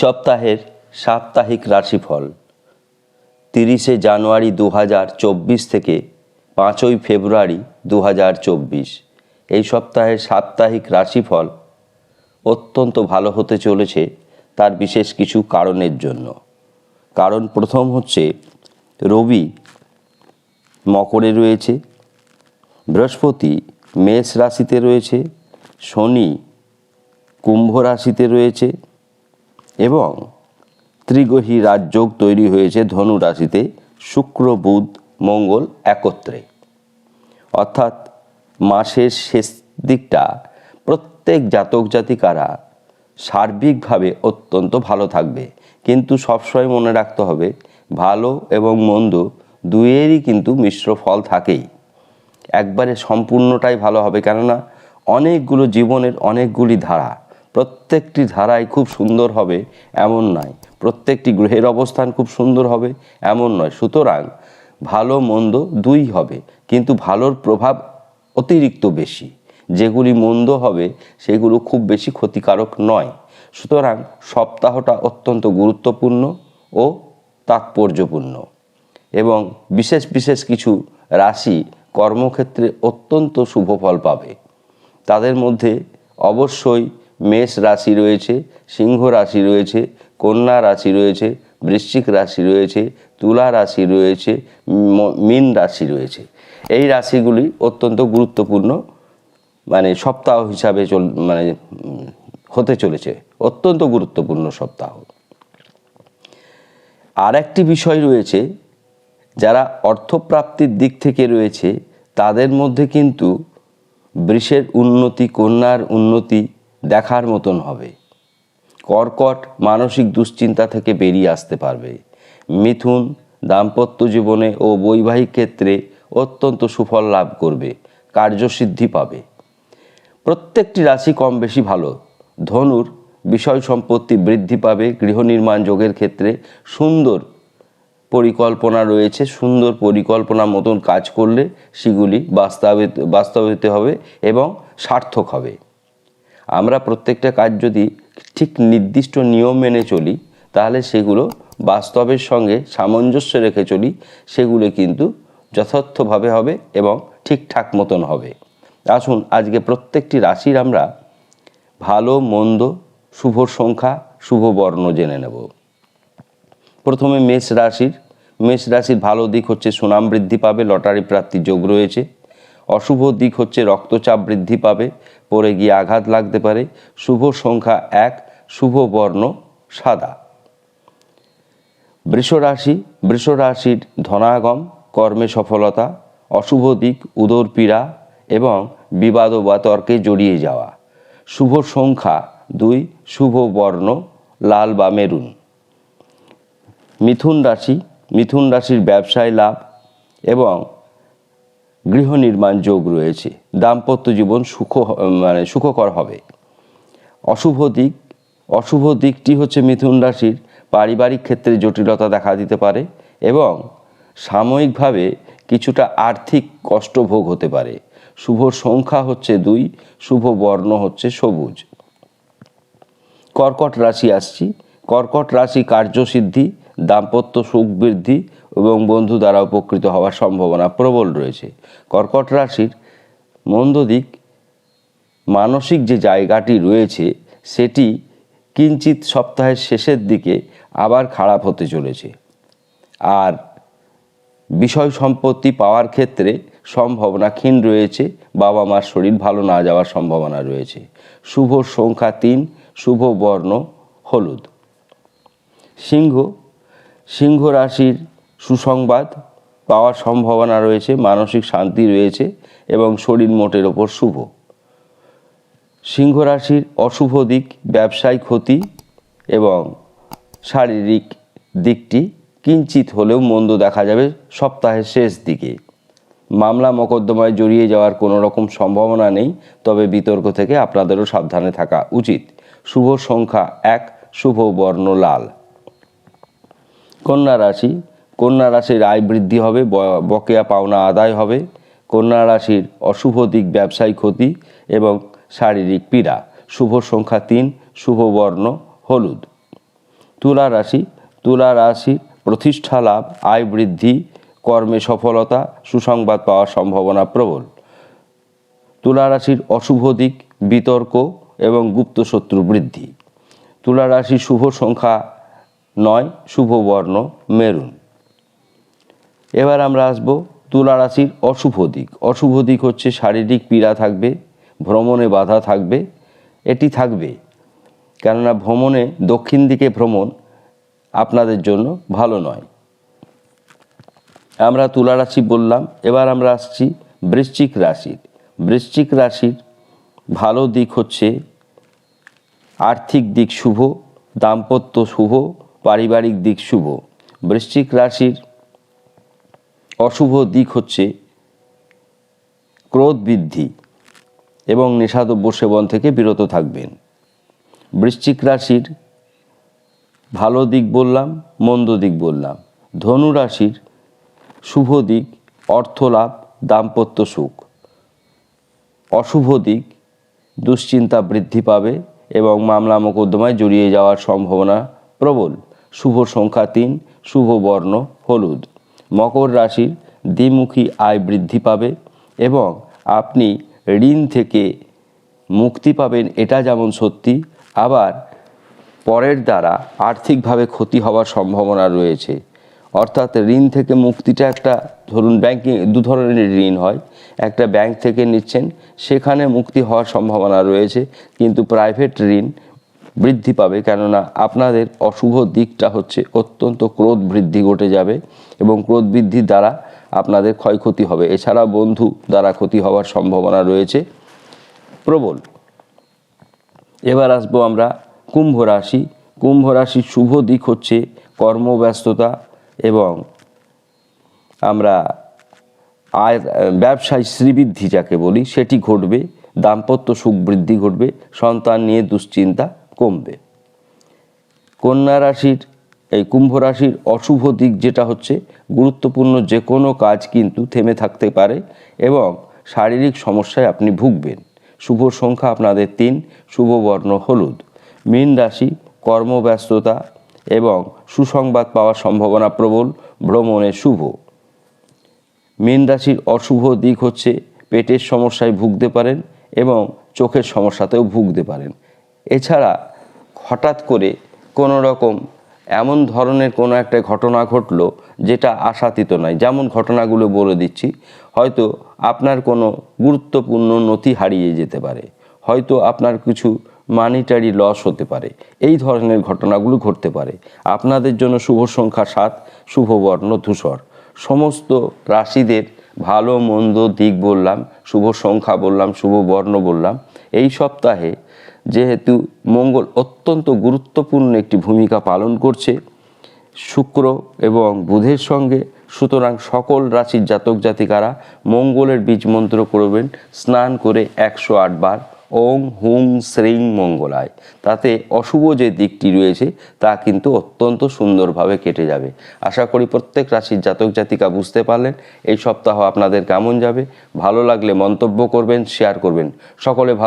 সপ্তাহের সাপ্তাহিক রাশিফল। তিরিশে জানুয়ারি দু হাজার চব্বিশ থেকে পাঁচই ফেব্রুয়ারি দু হাজার চব্বিশ। এই সপ্তাহের সাপ্তাহিক রাশিফল অত্যন্ত ভালো হতে চলেছে তার বিশেষ কিছু কারণের জন্য। কারণ প্রথম হচ্ছে, রবি মকরে রয়েছে, বৃহস্পতি মেষ রাশিতে রয়েছে, শনি কুম্ভ রাশিতে রয়েছে এবং ত্রিগ্রহী রাজযোগ তৈরি হয়েছে ধনু রাশিতে শুক্র, বুধ, মঙ্গল একত্রে। অর্থাৎ মাসের শেষ দিকটা প্রত্যেক জাতক জাতিকারা সার্বিকভাবে অত্যন্ত ভালো থাকবে। কিন্তু সবসময় মনে রাখতে হবে, ভালো এবং মন্দ দুয়েরই কিন্তু মিশ্র ফল থাকেই। একবারে সম্পূর্ণটাই ভালো হবে কেননা অনেকগুলো জীবনের অনেকগুলি ধারা প্রত্যেকটি ধারাই খুব সুন্দর হবে, এমন নয়। প্রত্যেকটি গ্রহের অবস্থান খুব সুন্দর হবে, এমন নয়। সুতরাং ভালো মন্দ দুই হবে, কিন্তু ভালোর প্রভাব অতিরিক্ত বেশি। যেগুলি মন্দ হবে, সেগুলো খুব বেশি ক্ষতিকারক নয়। সুতরাং সপ্তাহটা অত্যন্ত গুরুত্বপূর্ণ ও তাৎপর্যপূর্ণ। এবং বিশেষ বিশেষ কিছু রাশি কর্মক্ষেত্রে অত্যন্ত শুভ ফল পাবে। তাদের মধ্যে অবশ্যই মেষ রাশি রয়েছে, সিংহ রাশি রয়েছে, কন্যা রাশি রয়েছে, বৃশ্চিক রাশি রয়েছে, তুলা রাশি রয়েছে মীন রাশি রয়েছে। এই রাশিগুলি অত্যন্ত গুরুত্বপূর্ণ মানে সপ্তাহ হিসাবে চল মানে হতে চলেছে। অত্যন্ত গুরুত্বপূর্ণ সপ্তাহ। আর একটি বিষয় রয়েছে, যারা অর্থপ্রাপ্তির দিক থেকে রয়েছে, তাদের মধ্যে কিন্তু বৃষের উন্নতি, কন্যার উন্নতি দেখার মতন হবে। কর্কট মানসিক দুশ্চিন্তা থেকে বেরিয়ে আসতে পারবে। মিথুন দাম্পত্য জীবনে ও বৈবাহিক ক্ষেত্রে অত্যন্ত সুফল লাভ করবে, কার্যসিদ্ধি পাবে। প্রত্যেকটি রাশি কম বেশি ভালো। ধনুর বিষয় সম্পত্তি বৃদ্ধি পাবে, গৃহ নির্মাণ যোগের ক্ষেত্রে সুন্দর পরিকল্পনা রয়েছে, সুন্দর পরিকল্পনা মতন কাজ করলে সেগুলি বাস্তবায়িত বাস্তবিত হবে এবং সার্থক হবে। আমরা প্রত্যেকটা কাজ যদি ঠিক নির্দিষ্ট নিয়ম মেনে চলি, তাহলে সেগুলো বাস্তবের সঙ্গে সামঞ্জস্য রেখে চলি, সেগুলো কিন্তু যথার্থভাবে হবে এবং ঠিকঠাক মতন হবে। আসুন, আজকে প্রত্যেকটি রাশির আমরা ভালো, মন্দ, শুভ সংখ্যা, শুভ বর্ণ জেনে নেব। প্রথমে মেষ রাশির। মেষ রাশির ভালো দিক হচ্ছে সুনাম বৃদ্ধি পাবে, লটারি প্রাপ্তির যোগ রয়েছে। অশুভ দিক হচ্ছে রক্তচাপ বৃদ্ধি পাবে পরে গিয়ে আঘাত লাগতে পারে, শুভ সংখ্যা এক, শুভ বর্ণ সাদা। বৃষ রাশি বৃষ রাশির ধনাগম, কর্মে সফলতা, অশুভ দিক উদর পীড়া এবং বিবাদ বা তর্কে জড়িয়ে যাওয়া। শুভ সংখ্যা দুই, শুভ বর্ণ লাল বা মেরুন। মিথুন রাশি, মিথুন রাশির ব্যবসায় লাভ এবং গৃহ নির্মাণ যোগ রয়েছে। দাম্পত্য জীবন সুখ মানে সুখকর হবে। অশুভ দিক, অশুভ দিকটি হচ্ছে মিথুন রাশির পারিবারিক ক্ষেত্রে জটিলতা দেখা দিতে পারে এবং সাময়িকভাবে কিছুটা আর্থিক কষ্ট ভোগ হতে পারে। শুভ সংখ্যা হচ্ছে দুই, শুভ বর্ণ হচ্ছে সবুজ। কর্কট রাশি আসছি। কর্কট রাশি কার্যসিদ্ধি দাম্পত্য সুখ বৃদ্ধি এবং বন্ধু দ্বারা উপকৃত হওয়ার সম্ভাবনা প্রবল রয়েছে। কর্কট রাশির মন্দ দিক, মানসিক যে জায়গাটি রয়েছে, সেটি কিঞ্চিত সপ্তাহের শেষের দিকে আবার খারাপ হতে চলেছে। আর বিষয় সম্পত্তি পাওয়ার ক্ষেত্রে সম্ভাবনা ক্ষীণ রয়েছে বাবা মার শরীর ভালো না যাওয়ার সম্ভাবনা রয়েছে। শুভ সংখ্যা তিন, শুভ বর্ণ, হলুদ। সিংহ সিংহ রাশির সুসংবাদ পাওয়ার সম্ভাবনা রয়েছে, মানসিক শান্তি রয়েছে এবং শরীর মোটের ওপর শুভ। সিংহ রাশির অশুভ দিক ব্যবসায় ক্ষতি এবং শারীরিক দিকটি কিঞ্চিত হলেও মন্দ দেখা যাবে সপ্তাহের শেষ দিকে। মামলা মোকদ্দমায় জড়িয়ে যাওয়ার কোনো রকম সম্ভাবনা নেই, তবে বিতর্ক থেকে আপনাদেরও সাবধানে থাকা উচিত। শুভ সংখ্যা এক, শুভ বর্ণ লাল। কন্যা রাশি, কন্যা রাশির আয় বৃদ্ধি হবে বকেয়া পাওনা আদায় হবে, কন্যা রাশির অশুভ দিক ব্যবসায় ক্ষতি এবং শারীরিক পীড়া। শুভ সংখ্যা তিন, শুভ বর্ণ হলুদ। তুলা রাশি, তুলা রাশির প্রতিষ্ঠা লাভ, আয় বৃদ্ধি, কর্মে সফলতা, সুসংবাদ পাওয়ার সম্ভাবনা প্রবল। তুলা রাশির অশুভ দিক বিতর্ক এবং গুপ্ত শত্রু বৃদ্ধি। তুলা রাশির শুভ সংখ্যা নয়, শুভ বর্ণ, মেরুন। এবার আমরা আসব তুলা রাশির অশুভ দিক। অশুভ দিক হচ্ছে শারীরিক পীড়া থাকবে, ভ্রমণে বাধা থাকবে, এটি থাকবে। কেননা ভ্রমণে দক্ষিণ দিকে ভ্রমণ আপনাদের জন্য ভালো নয়। আমরা তুলা রাশি বললাম, এবার আমরা আসছি বৃশ্চিক রাশির। বৃশ্চিক রাশির ভালো দিক হচ্ছে আর্থিক দিক শুভ, দাম্পত্য শুভ পারিবারিক দিক শুভ। বৃশ্চিক রাশির অশুভ দিক হচ্ছে ক্রোধ বৃদ্ধি এবং নেশাদ্রব্য সেবন থেকে বিরত থাকবেন। বৃশ্চিক রাশির ভালো দিক বললাম, মন্দ দিক বললাম। ধনু রাশির শুভ দিক অর্থ লাভ, দাম্পত্য সুখ। অশুভ দিক দুশ্চিন্তা বৃদ্ধি পাবে এবং মামলা মোকদ্দমায় জড়িয়ে যাওয়ার সম্ভাবনা প্রবল। শুভ সংখ্যা তিন, শুভ বর্ণ, হলুদ। মকর রাশির দ্বিমুখী আয় বৃদ্ধি পাবে এবং আপনি ঋণ থেকে মুক্তি পাবেন, এটা যেমন সত্যি। আবার পরের দ্বারা আর্থিকভাবে ক্ষতি হওয়ার সম্ভাবনা রয়েছে। অর্থাৎ ঋণ থেকে মুক্তিটা একটা, ধরুন ব্যাংকিং দু ধরনের ঋণ হয়। একটা ব্যাংক থেকে নিচ্ছেন, সেখানে মুক্তি হওয়ার সম্ভাবনা রয়েছে, কিন্তু প্রাইভেট ঋণ বৃদ্ধি পাবে কেননা আপনাদের অশুভ দিকটা হচ্ছে অত্যন্ত ক্রোধ বৃদ্ধি ঘটে যাবে এবং ক্রোধ বৃদ্ধির দ্বারা আপনাদের ক্ষয়ক্ষতি হবে। এছাড়া বন্ধু দ্বারা ক্ষতি হওয়ার সম্ভাবনা রয়েছে। প্রবল। এবার আসব আমরা কুম্ভ রাশি। কুম্ভ রাশির শুভ দিক হচ্ছে কর্মব্যস্ততা এবং আমরা আয়, ব্যবসায় শ্রীবৃদ্ধি যাকে বলি, সেটি ঘটবে। দাম্পত্য সুখ বৃদ্ধি ঘটবে। সন্তান নিয়ে দুশ্চিন্তা। কমবে। কন্যা রাশির, এই কুম্ভ রাশির অশুভ দিক যেটা হচ্ছে গুরুত্বপূর্ণ যে কোনো কাজ কিন্তু থেমে থাকতে পারে এবং শারীরিক সমস্যায় আপনি ভুগবেন। শুভ সংখ্যা আপনাদের তিন, শুভ বর্ণ হলুদ। মীন রাশি, কর্মব্যস্ততা এবং সুসংবাদ পাওয়ার সম্ভাবনা প্রবল, ভ্রমণে শুভ। মীন রাশির অশুভ দিক হচ্ছে পেটের সমস্যায় ভুগতে পারেন এবং চোখের সমস্যাতেও ভুগতে পারেন। এছাড়া হঠাৎ করে কোনো রকম এমন ধরনের কোনো একটা ঘটনা ঘটলো যেটা আশাতীত নয়। যেমন ঘটনাগুলো বলে দিচ্ছি, হয়তো আপনার কোনো গুরুত্বপূর্ণ নথি হারিয়ে যেতে পারে, হয়তো আপনার কিছু মানিটারি লস হতে পারে, এই ধরনের ঘটনাগুলো ঘটতে পারে। আপনাদের জন্য শুভ সংখ্যা সাত, শুভ বর্ণ ধূসর। সমস্ত রাশিদের ভালো, মন্দ দিক বললাম, শুভ সংখ্যা বললাম, শুভ বর্ণ বললাম। এই সপ্তাহে যেহেতু মঙ্গল অত্যন্ত গুরুত্বপূর্ণ একটি ভূমিকা পালন করছে, শুক্র এবং বুধের সঙ্গে, সুতরাং সকল রাশির জাতক জাতিকারা মঙ্গলের বীজ মন্ত্র করবেন, স্নান করে একশো আট বার। ওম হুং শ্রীং মঙ্গলায়। তাতে অশুভ যে দিকটি রয়েছে, তা কিন্তু অত্যন্ত সুন্দরভাবে কেটে যাবে। আশা করি প্রত্যেক রাশির জাতক জাতিকা বুঝতে পারলেন এই সপ্তাহ আপনাদের কেমন যাবে। ভালো লাগলে মন্তব্য করবেন শেয়ার করবেন। সকলে